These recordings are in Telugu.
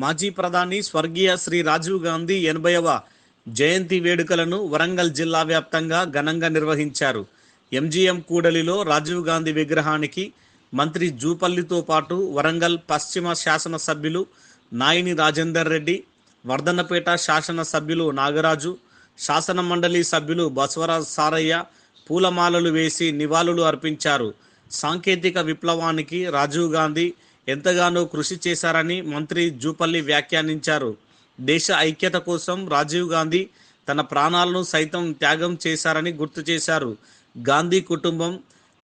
మాజీ ప్రధాని స్వర్గీయ శ్రీ రాజీవ్ గాంధీ ఎనభైవ జయంతి వేడుకలను వరంగల్ జిల్లా వ్యాప్తంగా ఘనంగా నిర్వహించారు. ఎంజీఎం కూడలిలో రాజీవ్ గాంధీ విగ్రహానికి మంత్రి జూపల్లితో పాటు వరంగల్ పశ్చిమ శాసనసభ్యులు నాయిని రాజేందర్ రెడ్డి వర్ధన్నపేట శాసనసభ్యులు నాగరాజు శాసన మండలి సభ్యులు బసవరాజ్ సారయ్య పూలమాలలు వేసి నివాళులు అర్పించారు. సాంకేతిక విప్లవానికి రాజీవ్ గాంధీ ఎంతగానో కృషి చేశారని మంత్రి జూపల్లి వ్యాఖ్యానించారు. దేశ ఐక్యత కోసం రాజీవ్ గాంధీ తన ప్రాణాలను సైతం త్యాగం చేశారని గుర్తు చేశారు. గాంధీ కుటుంబం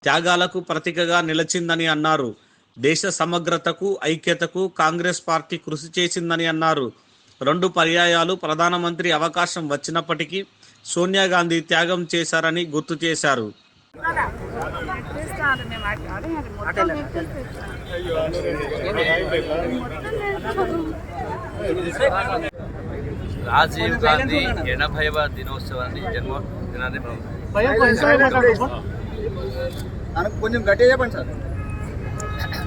త్యాగాలకు ప్రతీకగా నిలిచిందని అన్నారు. దేశ సమగ్రతకు ఐక్యతకు కాంగ్రెస్ పార్టీ కృషి చేసిందని అన్నారు. రెండు పర్యాయాలు ప్రధానమంత్రి అవకాశం వచ్చినప్పటికీ సోనియా గాంధీ త్యాగం చేశారని గుర్తు చేశారు. మేము అదే మొత్తం రాజీవ్ గాంధీ ఎనభైవ దినోత్సవాన్ని జన్మదినాన్ని మనం మనకు కొంచెం గట్టిగా చెప్పండి సార్.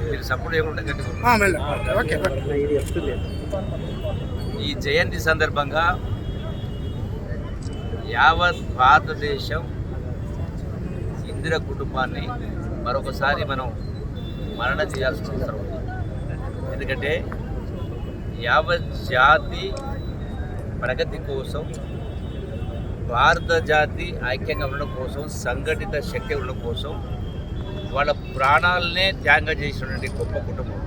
మీరు సపోర్ట్ చేయకుండా గట్టిగా ఈ జయంతి సందర్భంగా యావత్ భారతదేశం ఇందిర కుటుంబాన్ని మరొకసారి మనం మరణ చేయాల్సిన అవసరం ఉంది. ఎందుకంటే యావత్ జాతి ప్రగతి కోసం భారత జాతి ఐక్యంగా ఉండడం కోసం సంఘటిత శక్తి ఉండడం కోసం వాళ్ళ ప్రాణాలనే త్యాగం చేసినటువంటి గొప్ప కుటుంబం.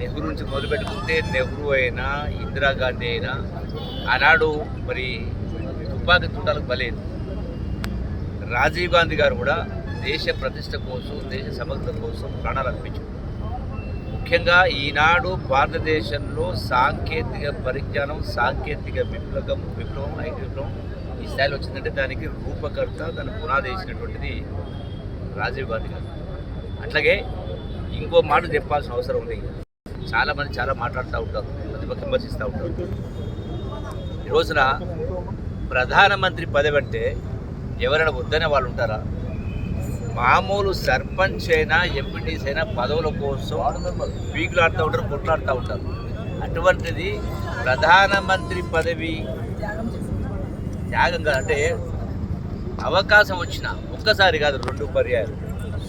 నెహ్రూ నుంచి మొదలుపెట్టుకుంటే నెహ్రూ అయినా ఇందిరాగాంధీ అయినా ఆనాడు మరి తుపాకీ తుండాలకు బలేదు రాజీవ్ గాంధీ గారు కూడా దేశ ప్రతిష్ట కోసం దేశ సమగ్రత కోసం ప్రాణాలు అర్పించారు ముఖ్యంగా ఈనాడు భారతదేశంలో సాంకేతిక పరిజ్ఞానం సాంకేతిక విప్లవం విప్లవం ఐటీ విప్లవం ఈ స్థాయిలో వచ్చిందంటే దానికి రూపకర్త దాని పునాది వేసినటువంటిది రాజీవ్ గాంధీ గారు. అట్లాగే ఇంకో మాట చెప్పాల్సిన అవసరం ఉంది. చాలామంది చాలా మాట్లాడుతూ ఉంటారు ప్రతిపక్ష విమర్శిస్తూ ఉంటారు. ఈ రోజున ప్రధానమంత్రి పదవి అంటే ఎవరైనా వద్దనే వాళ్ళు ఉంటారా? మామూలు సర్పంచ్ అయినా ఎంపీటీస్ అయినా పదవుల కోసం పీకులాడుతూ ఉంటారు కొట్లాడుతూ ఉంటారు. అటువంటిది ప్రధానమంత్రి పదవి త్యాగంగా అంటే అవకాశం వచ్చిన ఒక్కసారి కాదు రెండు పర్యాయాలు.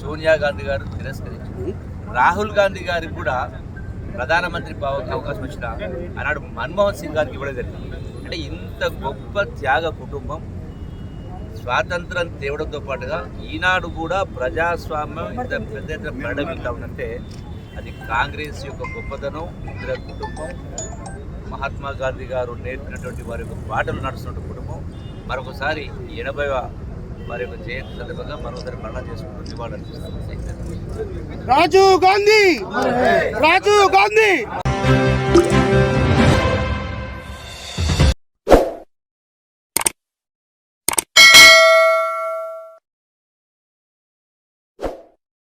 సోనియా గాంధీ గారు తిరస్కరించారు. రాహుల్ గాంధీ గారికి కూడా ప్రధానమంత్రి పదవికి అవకాశం వచ్చిన ఆనాడు మన్మోహన్ సింగ్ గారికి ఇవ్వడం జరిగింది. అంటే ఇంత గొప్ప త్యాగ కుటుంబం స్వాతంత్రం తేవడంతో పాటుగా ఈనాడు కూడా ప్రజాస్వామ్యం ఇంత పెద్ద ఎత్తున పరిడమిల్తా ఉందంటే అది కాంగ్రెస్ యొక్క గొప్పతనం ఇందిర కుటుంబం మహాత్మా గాంధీ గారు నేర్పినటువంటి వారి యొక్క బాటలు నడుస్తున్న కుటుంబం. మరొకసారి ఎనభై వారి యొక్క జయంతి సందర్భంగా మరొకసారి మరణ చేసుకుంటూ నివాళులు రాజీవ్ గాంధీ! రాజీవ్ గాంధీ!